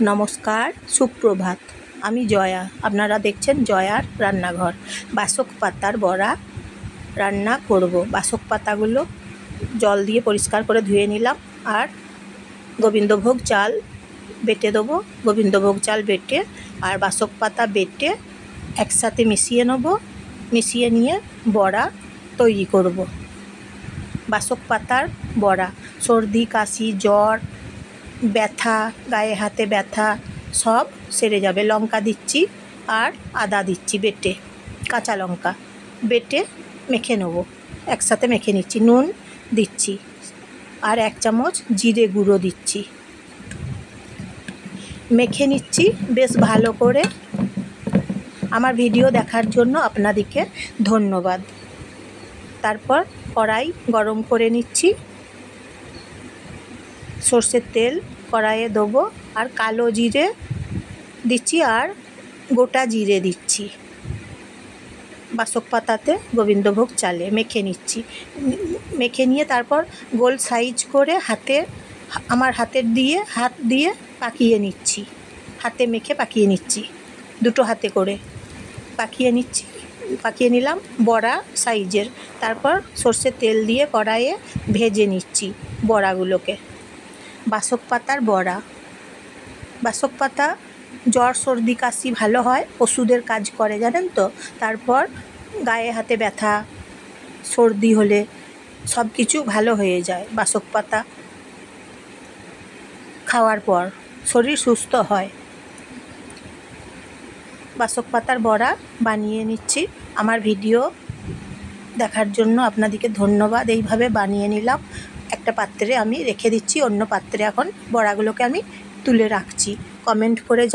নমস্কার, সুপ্রভাত। আমি জয়া। আপনারা দেখছেন জয়ার রান্নাঘর। বাসক পাতার বড়া রান্না করব। বাসক পাতাগুলো জল দিয়ে পরিষ্কার করে ধুয়ে নিলাম আর গোবিন্দভোগ চাল বেটে দেবো। গোবিন্দভোগ চাল বেটে আর বাসক পাতা বেটে একসাথে মিশিয়ে নেব। মিশিয়ে নিয়ে বড়া তৈরি করব। বাসক পাতার বড়া, সর্দি, কাশি, জ্বর ব্যথা, গায়ে হাতে ব্যথা, সব সেরে যাবে। লঙ্কা দিচ্ছি আর আদা দিচ্ছি বেটে, কাঁচা লঙ্কা। বেটে মেখে নেব, একসাথে মেখে নিচ্ছি। নুন দিচ্ছি আর এক চামচ জিরে গুঁড়ো দিচ্ছি। মেখে নিচ্ছি বেশ ভালো করে। আমার ভিডিও দেখার জন্য আপনাদেরকে ধন্যবাদ। তারপর কড়াই গরম করে নিচ্ছি। সর্ষের তেল কড়াইয়ে দেবো আর কালো জিরে দিচ্ছি আর গোটা জিরে দিচ্ছি। বাসক পাতাতে গোবিন্দভোগ চালে মেখে নিচ্ছি। মেখে নিয়ে তারপর গোল সাইজ করে হাতে, আমার হাতের দিয়ে, হাত দিয়ে পাকিয়ে নিচ্ছি। হাতে মেখে পাকিয়ে নিচ্ছি, দুটো হাতে করে। পাকিয়ে নিচ্ছি, পাকিয়ে নিলাম বড়া সাইজের। তারপর সর্ষের তেল দিয়ে কড়াইয়ে ভেজে নিচ্ছি বড়াগুলোকে। বাসক পাতার বড়া। বাসক পাতা জ্বর, সর্দি, কাশি ভালো হয়, ওষুধের কাজ করে, জানেন তো? তারপর গায়ে হাতে ব্যথা, সর্দি হলে সব কিছু ভালো হয়ে যায় বাসক পাতা খাওয়ার পর শরীর সুস্থ হয়। বাসক পাতার বড়া বানিয়ে নিচ্ছি। আমার ভিডিও দেখার জন্য আপনাদেরকে ধন্যবাদ। এইভাবে বানিয়ে নিলাম। একটা পাত্রে আমি রেখে দিচ্ছি অন্য পাত্রে এখন বড়াগুলোকে আমি তুলে রাখছি। কমেন্ট করে